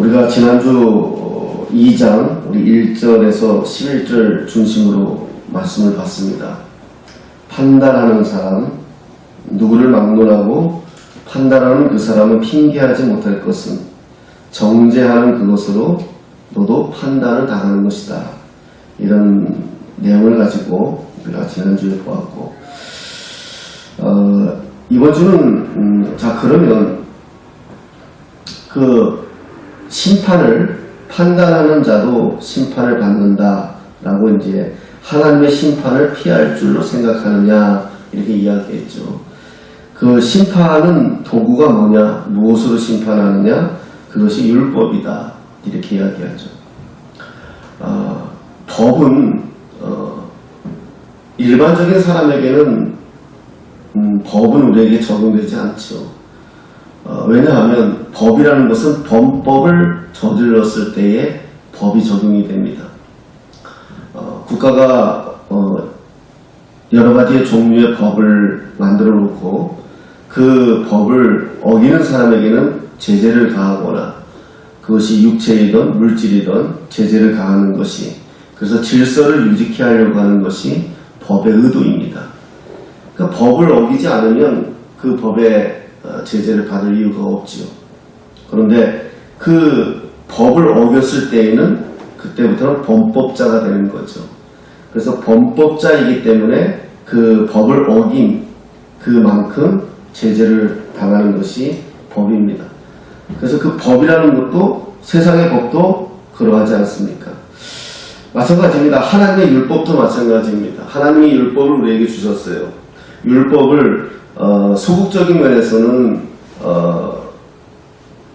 우리가 지난주 2장 우리 1절에서 11절 중심으로 말씀을 봤습니다. 판단하는 사람, 누구를 막론하고 판단하는 그 사람은 핑계하지 못할 것은 정죄하는 그것으로 너도 판단을 당하는 것이다. 이런 내용을 가지고 우리가 지난주에 보았고 어, 이번 주는 음, 자 그러면 그 심판을 판단하는 자도 심판을 받는다라고 이제 하나님의 심판을 피할 줄로 생각하느냐 이렇게 이야기했죠. 그 심판은 도구가 뭐냐, 무엇으로 심판하느냐, 그것이 율법이다 이렇게 이야기하죠. 어, 법은 어, 일반적인 사람에게는 음, 법은 우리에게 적용되지 않죠. 어, 왜냐하면 법이라는 것은 범법을 저질렀을 때에 법이 적용이 됩니다. 어, 국가가 어, 여러 가지의 종류의 법을 만들어 놓고 그 법을 어기는 사람에게는 제재를 가하거나 그것이 육체이든 물질이든 제재를 가하는 것이 그래서 질서를 유지케 하려고 하는 것이 법의 의도입니다. 그 법을 어기지 않으면 그 어, 제재를 받을 이유가 없지요. 그런데 그 법을 어겼을 때에는 그때부터는 범법자가 되는 거죠. 그래서 범법자이기 때문에 그 법을 어긴 그만큼 제재를 당하는 것이 법입니다. 그래서 그 법이라는 것도 세상의 법도 그러하지 않습니까? 마찬가지입니다. 하나님의 율법도 마찬가지입니다. 하나님이 율법을 우리에게 주셨어요. 율법을 어, 소극적인 면에서는 어,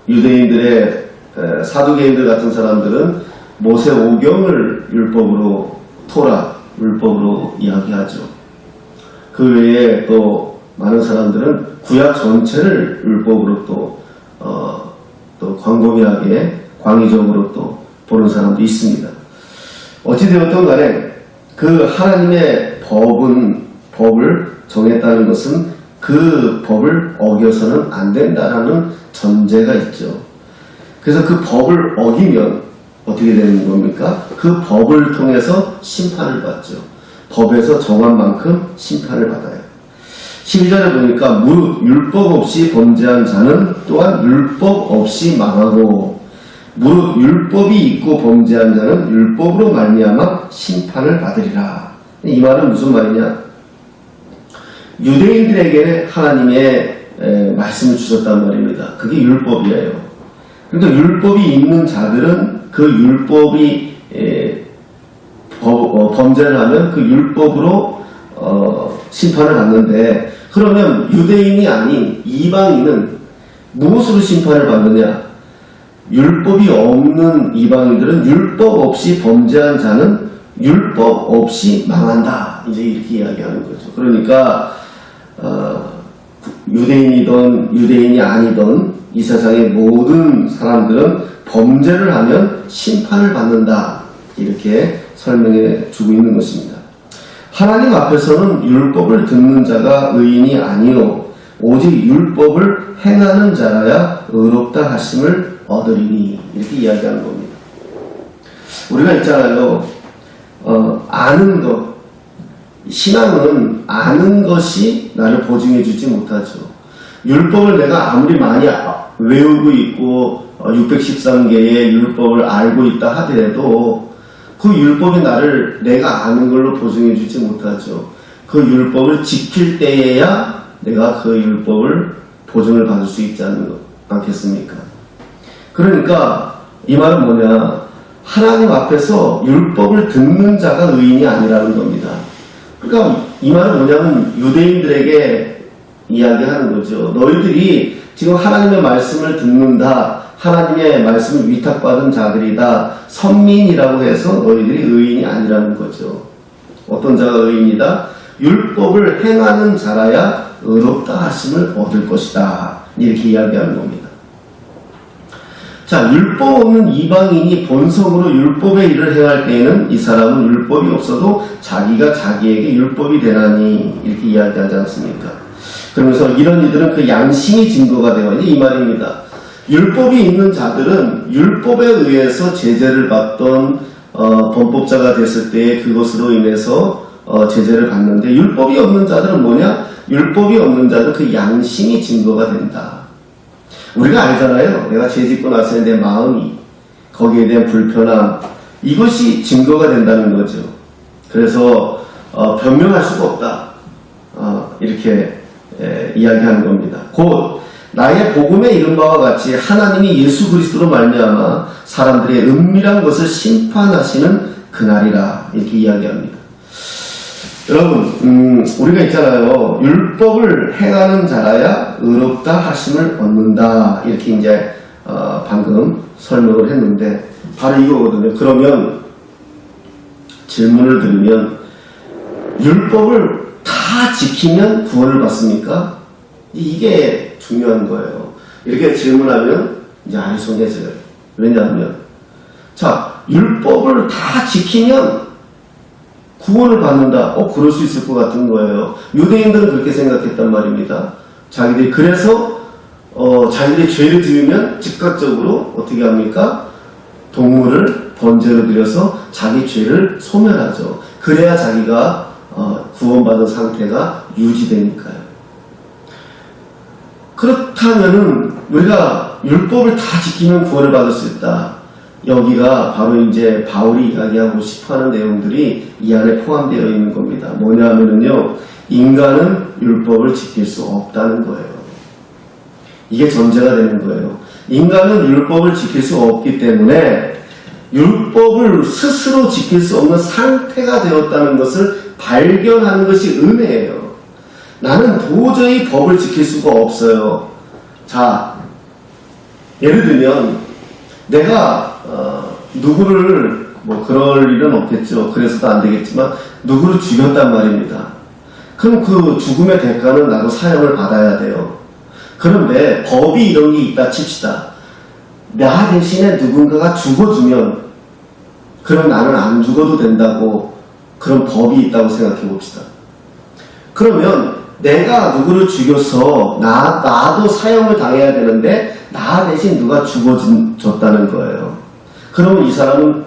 유대인들의 에, 사두개인들 같은 사람들은 모세 오경을 율법으로 토라 율법으로 이야기하죠. 그 외에 또 많은 사람들은 구약 전체를 율법으로 또, 어, 또 광범위하게 광의적으로 또 보는 사람도 있습니다. 어찌되었던 간에 그 하나님의 법은 법을 정했다는 것은 그 법을 어겨서는 안 된다라는 전제가 있죠. 그래서 그 법을 어기면 어떻게 되는 겁니까? 그 법을 통해서 심판을 받죠. 법에서 정한 만큼 심판을 받아요. 12절에 보니까 무릇 율법 없이 범죄한 자는 또한 율법 없이 망하고 무릇 율법이 있고 범죄한 자는 율법으로 말미암아 심판을 받으리라. 이 말은 무슨 말이냐? 유대인들에게 하나님의 에, 말씀을 주셨단 말입니다. 그게 율법이에요. 그러니까 율법이 있는 자들은 그 율법이 어, 범죄를 하면 그 율법으로 어, 심판을 받는데 그러면 유대인이 아닌 이방인은 무엇으로 심판을 받느냐? 율법이 없는 이방인들은 율법 없이 범죄한 자는 율법 없이 망한다. 이제 이렇게 이야기하는 거죠. 그러니까 어, 유대인이든 유대인이 아니든 이 세상의 모든 사람들은 범죄를 하면 심판을 받는다. 이렇게 설명해 주고 있는 것입니다. 하나님 앞에서는 율법을 듣는 자가 의인이 아니요 오직 율법을 행하는 자라야 의롭다 하심을 얻으리니 이렇게 이야기하는 겁니다. 우리가 있잖아요. 어, 아는 것 신앙은 아는 것이 나를 보증해 주지 못하죠. 율법을 내가 아무리 많이 아- 외우고 있고 613개의 율법을 알고 있다 하더라도 그 율법이 나를 내가 아는 걸로 보증해 주지 못하죠. 그 율법을 지킬 때에야 내가 그 율법을 보증을 받을 수 있지 않겠습니까? 그러니까 이 말은 뭐냐? 하나님 앞에서 율법을 듣는 자가 의인이 아니라는 겁니다. 그러니까 이 말은 뭐냐면 유대인들에게 이야기하는 거죠. 너희들이 지금 하나님의 말씀을 듣는다. 하나님의 말씀을 위탁받은 자들이다. 선민이라고 해서 너희들이 의인이 아니라는 거죠. 어떤 자가 의인이다? 율법을 행하는 자라야 의롭다 하심을 얻을 것이다. 이렇게 이야기하는 겁니다. 자, 율법 없는 이방인이 본성으로 율법의 일을 행할 때에는 이 사람은 율법이 없어도 자기가 자기에게 율법이 되나니 이렇게 이야기하지 않습니까? 그러면서 이런 이들은 그 양심이 증거가 되어 있는 이 말입니다. 율법이 있는 자들은 율법에 의해서 제재를 받던 어, 범법자가 됐을 때 그것으로 인해서 어, 제재를 받는데 율법이 없는 자들은 뭐냐? 율법이 없는 자는 그 양심이 증거가 된다. 우리가 알잖아요. 내가 죄 짓고 났을 때 내 마음이 거기에 대한 불편함 이것이 증거가 된다는 거죠. 그래서 어, 변명할 수가 없다. 어, 이렇게 에, 이야기하는 겁니다. 곧 나의 복음에 이른 바와 같이 하나님이 예수 그리스도로 말미암아 사람들의 은밀한 것을 심판하시는 그날이라 이렇게 이야기합니다. 여러분, 음, 우리가 있잖아요. 율법을 행하는 자라야 의롭다 하심을 얻는다. 이렇게 이제 어, 방금 설명을 했는데 바로 이거거든요. 그러면 질문을 드리면 율법을 다 지키면 구원을 받습니까? 이게 중요한 거예요. 이렇게 질문하면 이제 아리송해져요. 왜냐하면 자 율법을 다 지키면 구원을 받는다. 어 그럴 수 있을 것 같은 거예요. 유대인들은 그렇게 생각했단 말입니다. 자기들이 그래서 어 자기들이 죄를 지으면 즉각적으로 어떻게 합니까? 동물을 번제로 드려서 자기 죄를 소멸하죠. 그래야 자기가 어, 구원받은 상태가 유지되니까요. 그렇다면은 우리가 율법을 다 지키면 구원을 받을 수 있다. 여기가 바로 이제 바울이 이야기하고 싶어 하는 내용들이 이 안에 포함되어 있는 겁니다. 뭐냐면은요, 인간은 율법을 지킬 수 없다는 거예요. 이게 전제가 되는 거예요. 인간은 율법을 지킬 수 없기 때문에 율법을 스스로 지킬 수 없는 상태가 되었다는 것을 발견하는 것이 은혜예요. 나는 도저히 법을 지킬 수가 없어요. 자, 예를 들면 내가 어, 누구를 뭐 그럴 일은 없겠죠. 그래서도 안 되겠지만 누구를 죽였단 말입니다. 그럼 그 죽음의 대가는 나도 사형을 받아야 돼요. 그런데 법이 이런 게 있다 칩시다. 나 대신에 누군가가 죽어주면 그럼 나는 안 죽어도 된다고 그런 법이 있다고 생각해 봅시다. 그러면 내가 누구를 죽여서 나, 나도 사형을 당해야 되는데 나 대신 누가 죽어줬다는 거예요. 그러면 이 사람은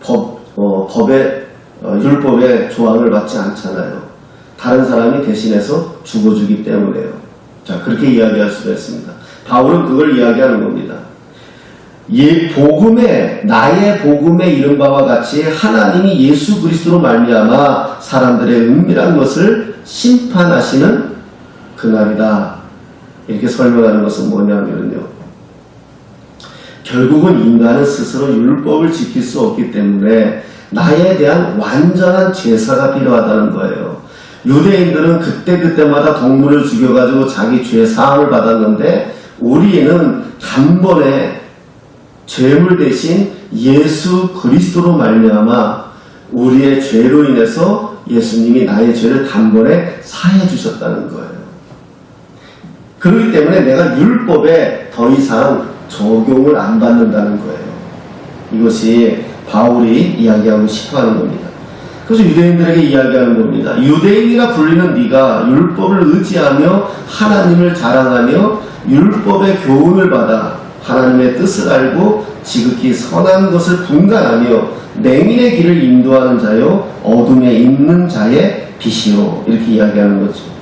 법, 어, 법의, 어, 율법의 조항을 받지 않잖아요. 다른 사람이 대신해서 죽어주기 때문에요. 자, 그렇게 이야기할 수가 있습니다. 바울은 그걸 이야기하는 겁니다. 이 복음에 나의 복음에 이른 바와 같이 하나님이 예수 그리스도로 말미암아 사람들의 은밀한 것을 심판하시는 그날이다. 이렇게 설명하는 것은 뭐냐면요. 결국은 인간은 스스로 율법을 지킬 수 없기 때문에 나에 대한 완전한 제사가 필요하다는 거예요. 유대인들은 그때그때마다 동물을 죽여가지고 자기 죄 사함을 받았는데 우리는 단번에 죄물 대신 예수 그리스도로 말미암아 우리의 죄로 인해서 예수님이 나의 죄를 단번에 사해 주셨다는 거예요. 그렇기 때문에 내가 율법에 더 이상 적용을 안 받는다는 거예요. 이것이 바울이 이야기하고 싶어 하는 겁니다. 그래서 유대인들에게 이야기하는 겁니다. 유대인이라 불리는 네가 율법을 의지하며 하나님을 자랑하며 율법의 교훈을 받아 하나님의 뜻을 알고 지극히 선한 것을 분간하며 맹인의 길을 인도하는 자요 어둠에 있는 자의 빛이요 이렇게 이야기하는 거죠.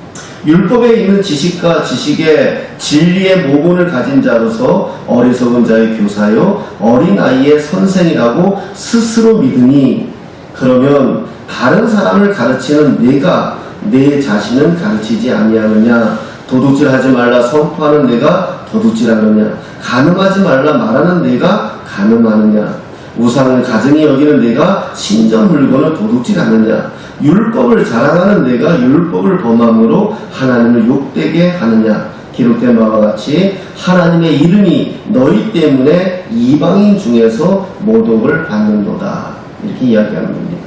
율법에 있는 지식과 지식의 진리의 모본을 가진 자로서 어리석은 자의 교사요 어린 아이의 선생이라고 스스로 믿으니 그러면 다른 사람을 가르치는 내가 내 자신은 가르치지 아니하느냐? 도둑질하지 말라 선포하는 내가 도둑질하느냐? 가늠하지 말라 말하는 내가 가늠하느냐? 우상을 가증히 여기는 내가 신전 물건을 도둑질하느냐 율법을 자랑하는 내가 율법을 범함으로 하나님을 욕되게 하느냐? 기록된 바와 같이 하나님의 이름이 너희 때문에 이방인 중에서 모독을 받는도다. 이렇게 이야기하는 겁니다.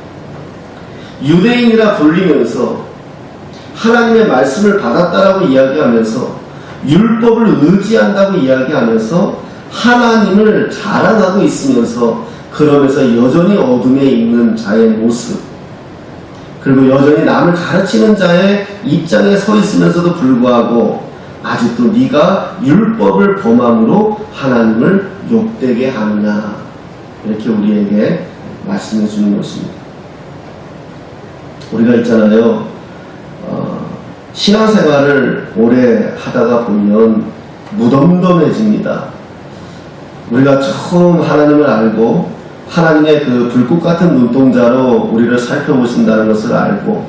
유대인이라 불리면서 하나님의 말씀을 받았다라고 이야기하면서 율법을 의지한다고 이야기하면서 하나님을 자랑하고 있으면서 그러면서 여전히 어둠에 있는 자의 모습 그리고 여전히 남을 가르치는 자의 입장에 서 있으면서도 불구하고 아직도 네가 율법을 범함으로 하나님을 욕되게 하느냐 이렇게 우리에게 말씀해 주는 것입니다. 우리가 있잖아요. 어, 신앙생활을 오래 하다가 보면 무덤덤해집니다. 우리가 처음 하나님을 알고 하나님의 그 불꽃 같은 눈동자로 우리를 살펴보신다는 것을 알고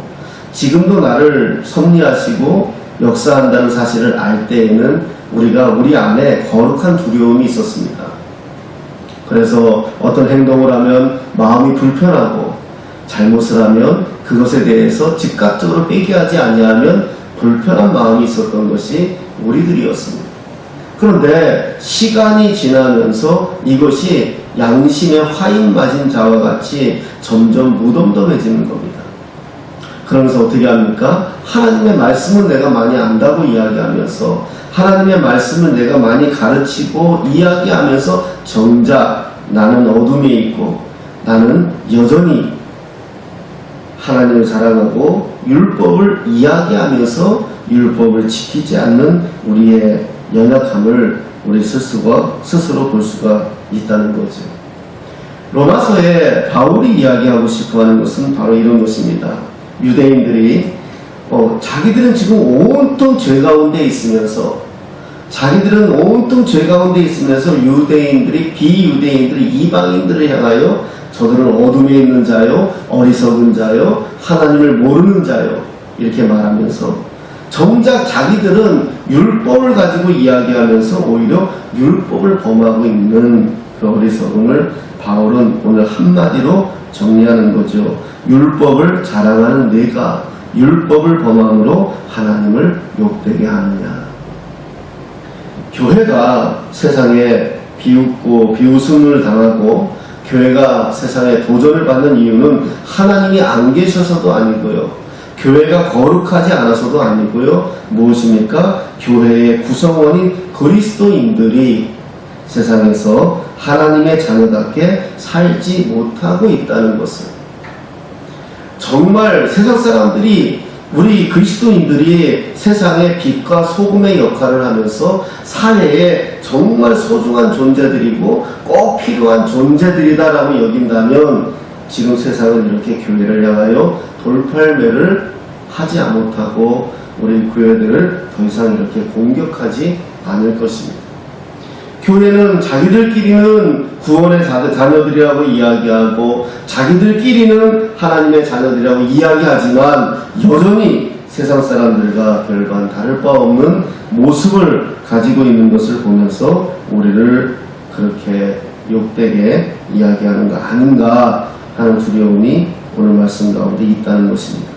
지금도 나를 섭리하시고 역사한다는 사실을 알 때에는 우리가 우리 안에 거룩한 두려움이 있었습니다. 그래서 어떤 행동을 하면 마음이 불편하고 잘못을 하면 그것에 대해서 즉각적으로 회개하지 아니하면 불편한 마음이 있었던 것이 우리들이었습니다. 그런데 시간이 지나면서 이것이 양심의 화인 맞은 자와 같이 점점 무덤덤해지는 겁니다. 그러면서 어떻게 합니까? 하나님의 말씀을 내가 많이 안다고 이야기하면서 하나님의 말씀을 내가 많이 가르치고 이야기하면서 정작 나는 어둠에 있고 나는 여전히 하나님을 사랑하고 율법을 이야기하면서 율법을 지키지 않는 우리의 연약함을 우리 스스로, 스스로 볼 수가 있다는 거죠. 로마서에 바울이 이야기하고 싶어 하는 것은 바로 이런 것입니다. 유대인들이 어, 자기들은 지금 온통 죄 가운데 있으면서 자기들은 온통 죄 가운데 있으면서 유대인들이 비유대인들이 이방인들을 향하여 저들은 어둠에 있는 자요 어리석은 자요 하나님을 모르는 자요 이렇게 말하면서 정작 자기들은 율법을 가지고 이야기하면서 오히려 율법을 범하고 있는 그 어리석음을 바울은 오늘 한마디로 정리하는 거죠. 율법을 자랑하는 내가 율법을 범함으로 하나님을 욕되게 하느냐. 교회가 세상에 비웃고 비웃음을 당하고 교회가 세상에 도전을 받는 이유는 하나님이 안 계셔서도 아니고요. 교회가 거룩하지 않아서도 아니고요. 무엇입니까? 교회의 구성원인 그리스도인들이 세상에서 하나님의 자녀답게 살지 못하고 있다는 것을. 정말 세상 사람들이 우리 그리스도인들이 세상의 빛과 소금의 역할을 하면서 사회에 정말 소중한 존재들이고 꼭 필요한 존재들이다라고 여긴다면 지금 세상은 이렇게 교회를 향하여 돌팔매를 하지 못하고 우리 교회들을 더 이상 이렇게 공격하지 않을 것입니다. 교회는 자기들끼리는 구원의 자- 자녀들이라고 이야기하고 자기들끼리는 하나님의 자녀들이라고 이야기하지만 여전히 세상 사람들과 별반 다를 바 없는 모습을 가지고 있는 것을 보면서 우리를 그렇게 욕되게 이야기하는 거 아닌가 하는 두려움이 오늘 말씀 가운데 있다는 것입니다.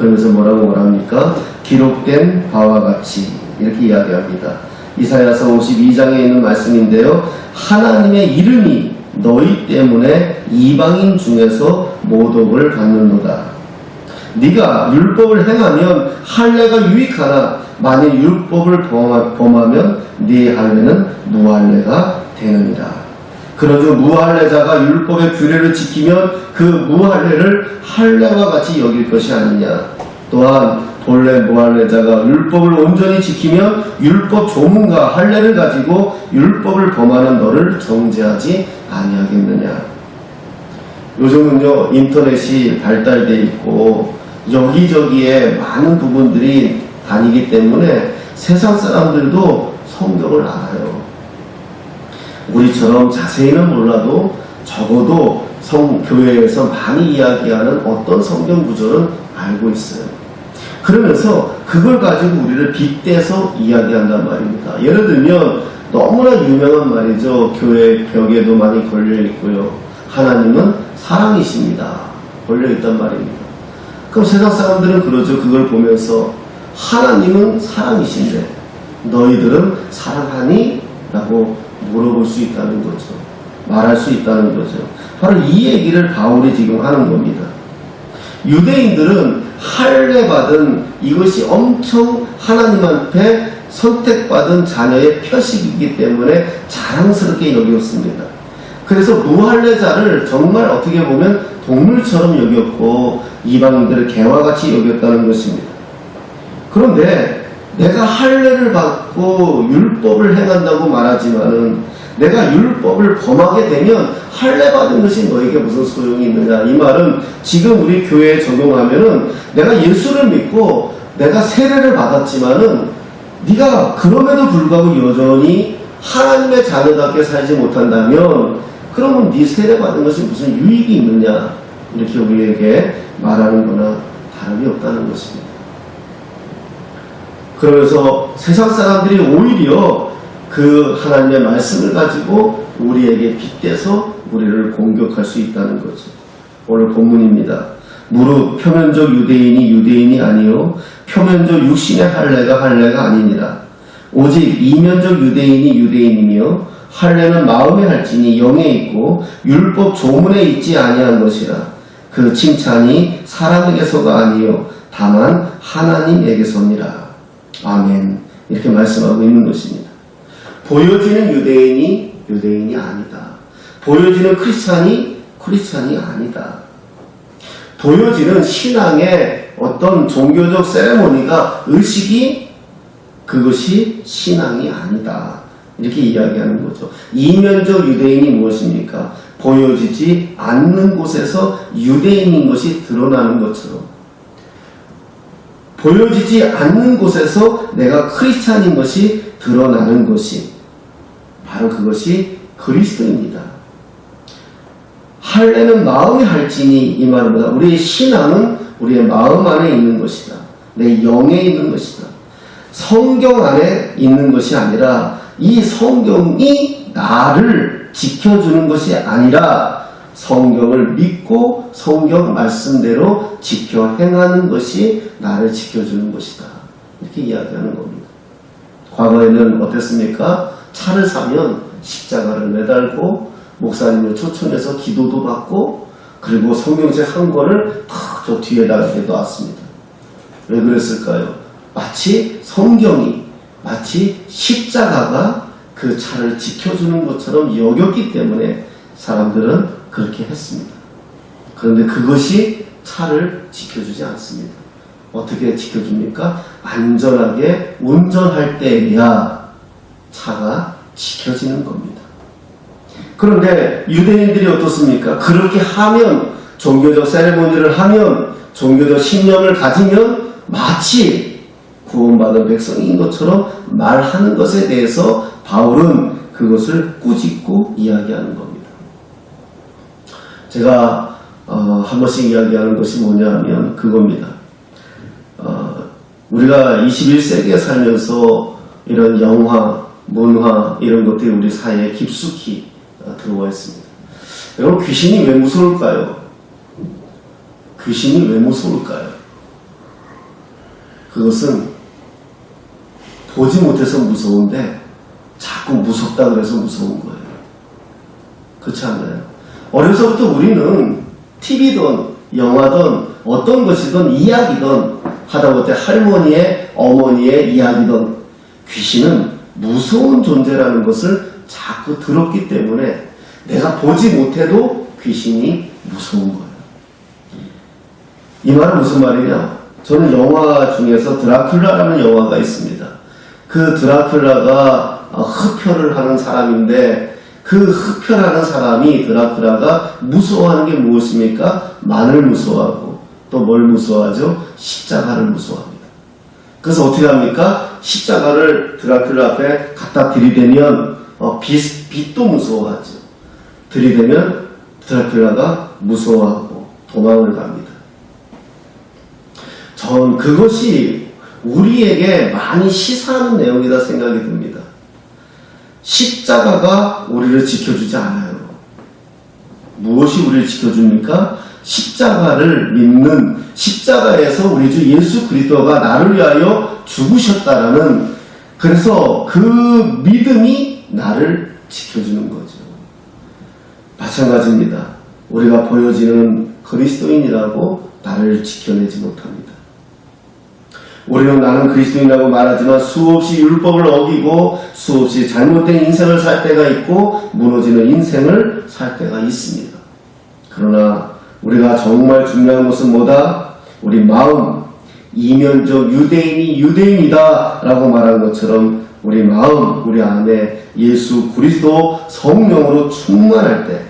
그러면서 뭐라고 말합니까? 기록된 바와 같이 이렇게 이야기합니다. 이사야서 52장에 있는 말씀인데요. 하나님의 이름이 너희 때문에 이방인 중에서 모독을 받는도다. 네가 율법을 행하면 할례가 유익하나 만일 율법을 범하- 범하면 네 할례는 무할례가 되느니라. 그러므로 무할례자가 율법의 규례를 지키면 그 무할례를 할례와 같이 여길 것이 아니냐. 또한 본래 무할례자가 율법을 온전히 지키면 율법 조문과 할례를 가지고 율법을 범하는 너를 정죄하지 아니하겠느냐. 요즘은요 인터넷이 발달돼 있고 여기저기에 많은 부분들이 다니기 때문에 세상 사람들도 성경을 알아요. 우리처럼 자세히는 몰라도 적어도 성 교회에서 많이 이야기하는 어떤 성경 구절은 알고 있어요. 그러면서 그걸 가지고 우리를 빗대서 이야기한단 말입니다. 예를 들면 너무나 유명한 말이죠. 교회 벽에도 많이 걸려 있고요. 하나님은 사랑이십니다. 걸려 있단 말입니다. 그럼 세상 사람들은 그러죠. 그걸 보면서 하나님은 사랑이신데 너희들은 사랑하니? 라고 물어볼 수 있다는 거죠. 말할 수 있다는 거죠. 바로 이 얘기를 바울이 지금 하는 겁니다. 유대인들은 할례 받은 이것이 엄청 하나님한테 선택받은 자녀의 표식이기 때문에 자랑스럽게 여겼습니다. 그래서 무할례자를 정말 어떻게 보면 동물처럼 여겼고 이방인들을 개와같이 여겼다는 것입니다. 그런데 내가 할례를 받고 율법을 행한다고 말하지만은 내가 율법을 범하게 되면 할례 받은 것이 너에게 무슨 소용이 있느냐? 이 말은 지금 우리 교회에 적용하면은 내가 예수를 믿고 내가 세례를 받았지만은 네가 그럼에도 불구하고 여전히 하나님의 자녀답게 살지 못한다면 그러면 네 세례 받은 것이 무슨 유익이 있느냐? 이렇게 우리에게 말하는 거나. 다름이 없다는 것입니다. 그러면서 세상 사람들이 오히려 그 하나님의 말씀을 가지고 우리에게 빗대서 우리를 공격할 수 있다는 거죠. 오늘 본문입니다. 무릇 표면적 유대인이 유대인이 아니요 표면적 육신의 할례가 할례가 아니니라. 오직 이면적 유대인이 유대인이며 할례는 마음에 할지니 영에 있고 율법 조문에 있지 아니한 것이라. 그 칭찬이 사람에게서가 아니요 다만 하나님에게서니라. 아멘. 이렇게 말씀하고 있는 것입니다. 보여지는 유대인이 유대인이 아니다. 보여지는 크리스찬이 크리스찬이 아니다. 보여지는 신앙의 어떤 종교적 세레모니가 의식이 그것이 신앙이 아니다. 이렇게 이야기하는 거죠. 이면적 유대인이 무엇입니까? 보여지지 않는 곳에서 유대인인 것이 드러나는 것처럼 보여지지 않는 곳에서 내가 크리스찬인 것이 드러나는 것이 바로 그것이 그리스도입니다. 할례는 마음에 할지니 이 말은 뭐다? 우리의 신앙은 우리의 마음 안에 있는 것이다. 내 영에 있는 것이다. 성경 안에 있는 것이 아니라 이 성경이 나를 지켜주는 것이 아니라 성경을 믿고 성경 말씀대로 지켜 행하는 것이 나를 지켜주는 것이다. 이렇게 이야기하는 겁니다. 과거에는 어땠습니까? 차를 사면 십자가를 매달고 목사님을 초청해서 기도도 받고 그리고 성경책 한 권을 탁저 뒤에다가 내놓았습니다. 왜 그랬을까요? 마치 성경이 마치 십자가가 그 차를 지켜주는 것처럼 여겼기 때문에 사람들은 그렇게 했습니다. 그런데 그것이 차를 지켜주지 않습니다. 어떻게 지켜줍니까? 안전하게 운전할 때에야 차가 지켜지는 겁니다. 그런데 유대인들이 어떻습니까? 그렇게 하면 종교적 세레모니를 하면 종교적 신념을 가지면 마치 구원받은 백성인 것처럼 말하는 것에 대해서 바울은 그것을 꾸짖고 이야기하는 겁니다. 제가 어, 한 번씩 이야기하는 것이 뭐냐 하면 그겁니다. 어, 우리가 21세기에 살면서 이런 영화, 문화 이런 것들이 우리 사회에 깊숙이 어, 들어와 있습니다. 여러분 귀신이 왜 무서울까요? 귀신이 왜 무서울까요? 그것은 보지 못해서 무서운데 자꾸 무섭다 그래서 무서운 거예요. 그렇지 않나요? 어려서부터 우리는 TV든 영화든 어떤 것이든 이야기든 하다못해 할머니의 어머니의 이야기든 귀신은 무서운 존재라는 것을 자꾸 들었기 때문에 내가 보지 못해도 귀신이 무서운 거예요. 이 말은 무슨 말이냐? 저는 영화 중에서 드라큘라라는 영화가 있습니다. 그 드라큘라가 어, 흡혈을 하는 사람인데 그 흡혈하는 사람이 드라큘라가 무서워하는 게 무엇입니까? 만을 무서워하고 또 뭘 무서워하죠? 십자가를 무서워합니다. 그래서 어떻게 합니까? 십자가를 드라큘라 앞에 갖다 들이대면 어, 빛, 빛도 무서워하죠. 들이대면 드라큘라가 무서워하고 도망을 갑니다. 전 그것이 우리에게 많이 시사하는 내용이다 생각이 듭니다. 십자가가 우리를 지켜주지 않아요. 무엇이 우리를 지켜줍니까? 십자가를 믿는 십자가에서 우리 주 예수 그리스도가 나를 위하여 죽으셨다라는 그래서 그 믿음이 나를 지켜주는 거죠. 마찬가지입니다. 우리가 보여지는 그리스도인이라고 나를 지켜내지 못합니다. 우리는 나는 그리스도인이라고 말하지만 수없이 율법을 어기고 수없이 잘못된 인생을 살 때가 있고 무너지는 인생을 살 때가 있습니다. 그러나 우리가 정말 중요한 것은 뭐다? 우리 마음, 이면적 유대인이 유대인이다 라고 말한 것처럼 우리 마음, 우리 안에 예수 그리스도 성령으로 충만할 때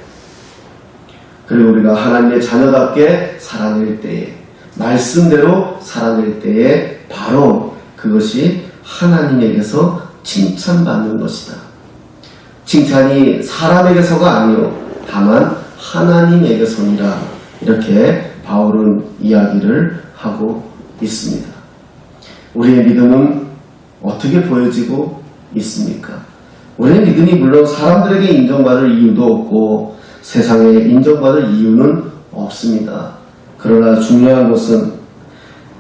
그리고 우리가 하나님의 자녀답게 살아낼 때에 말씀대로 살아낼 때에 바로 그것이 하나님에게서 칭찬받는 것이다. 칭찬이 사람에게서가 아니요 다만 하나님에게서니라 이렇게 바울은 이야기를 하고 있습니다. 우리의 믿음은 어떻게 보여지고 있습니까? 우리의 믿음이 물론 사람들에게 인정받을 이유도 없고 세상에 인정받을 이유는 없습니다. 그러나 중요한 것은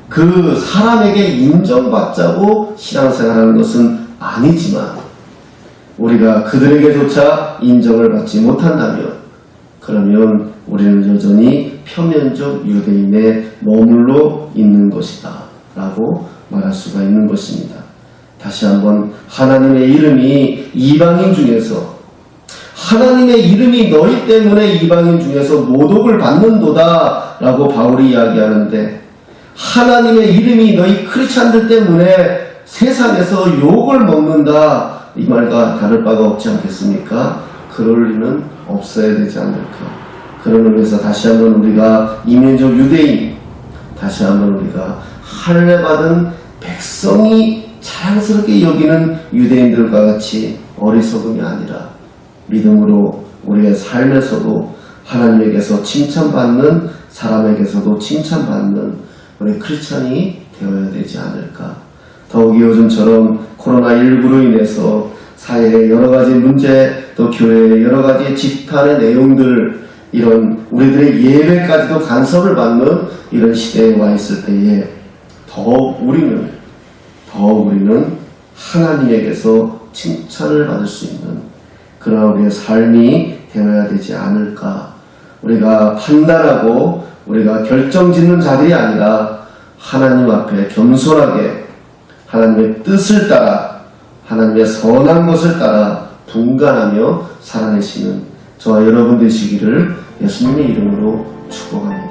그 사람에게 인정받자고 신앙생활하는 것은 아니지만 우리가 그들에게조차 인정을 받지 못한다면 그러면 우리는 여전히 표면적 유대인에 머물러 있는 것이다 라고 말할 수가 있는 것입니다. 다시 한번 하나님의 이름이 이방인 중에서 하나님의 이름이 너희 때문에 이방인 중에서 모독을 받는도다 라고 바울이 이야기하는데 하나님의 이름이 너희 크리스찬들 때문에 세상에서 욕을 먹는다 이 말과 다를 바가 없지 않겠습니까? 그럴 리는 없어야 되지 않을까 그런 의미에서 다시 한번 우리가 이면적 유대인 다시 한번 우리가 할례 받은 백성이 자랑스럽게 여기는 유대인들과 같이 어리석음이 아니라 믿음으로 우리의 삶에서도 하나님에게서 칭찬받는 사람에게서도 칭찬받는 우리 크리스찬이 되어야 되지 않을까. 더욱이 요즘처럼 코로나19로 인해서 사회의 여러 가지 문제, 또 교회의 여러 가지 집단의 내용들, 이런 우리들의 예배까지도 간섭을 받는 이런 시대에 와 있을 때에 더욱 우리는, 더욱 우리는 하나님에게서 칭찬을 받을 수 있는 그런 우리의 삶이 되어야 되지 않을까. 우리가 판단하고 우리가 결정 짓는 자들이 아니라 하나님 앞에 겸손하게 하나님의 뜻을 따라 하나님의 선한 것을 따라 분간하며 살아내시는 저와 여러분 되시기를 예수님의 이름으로 축복합니다.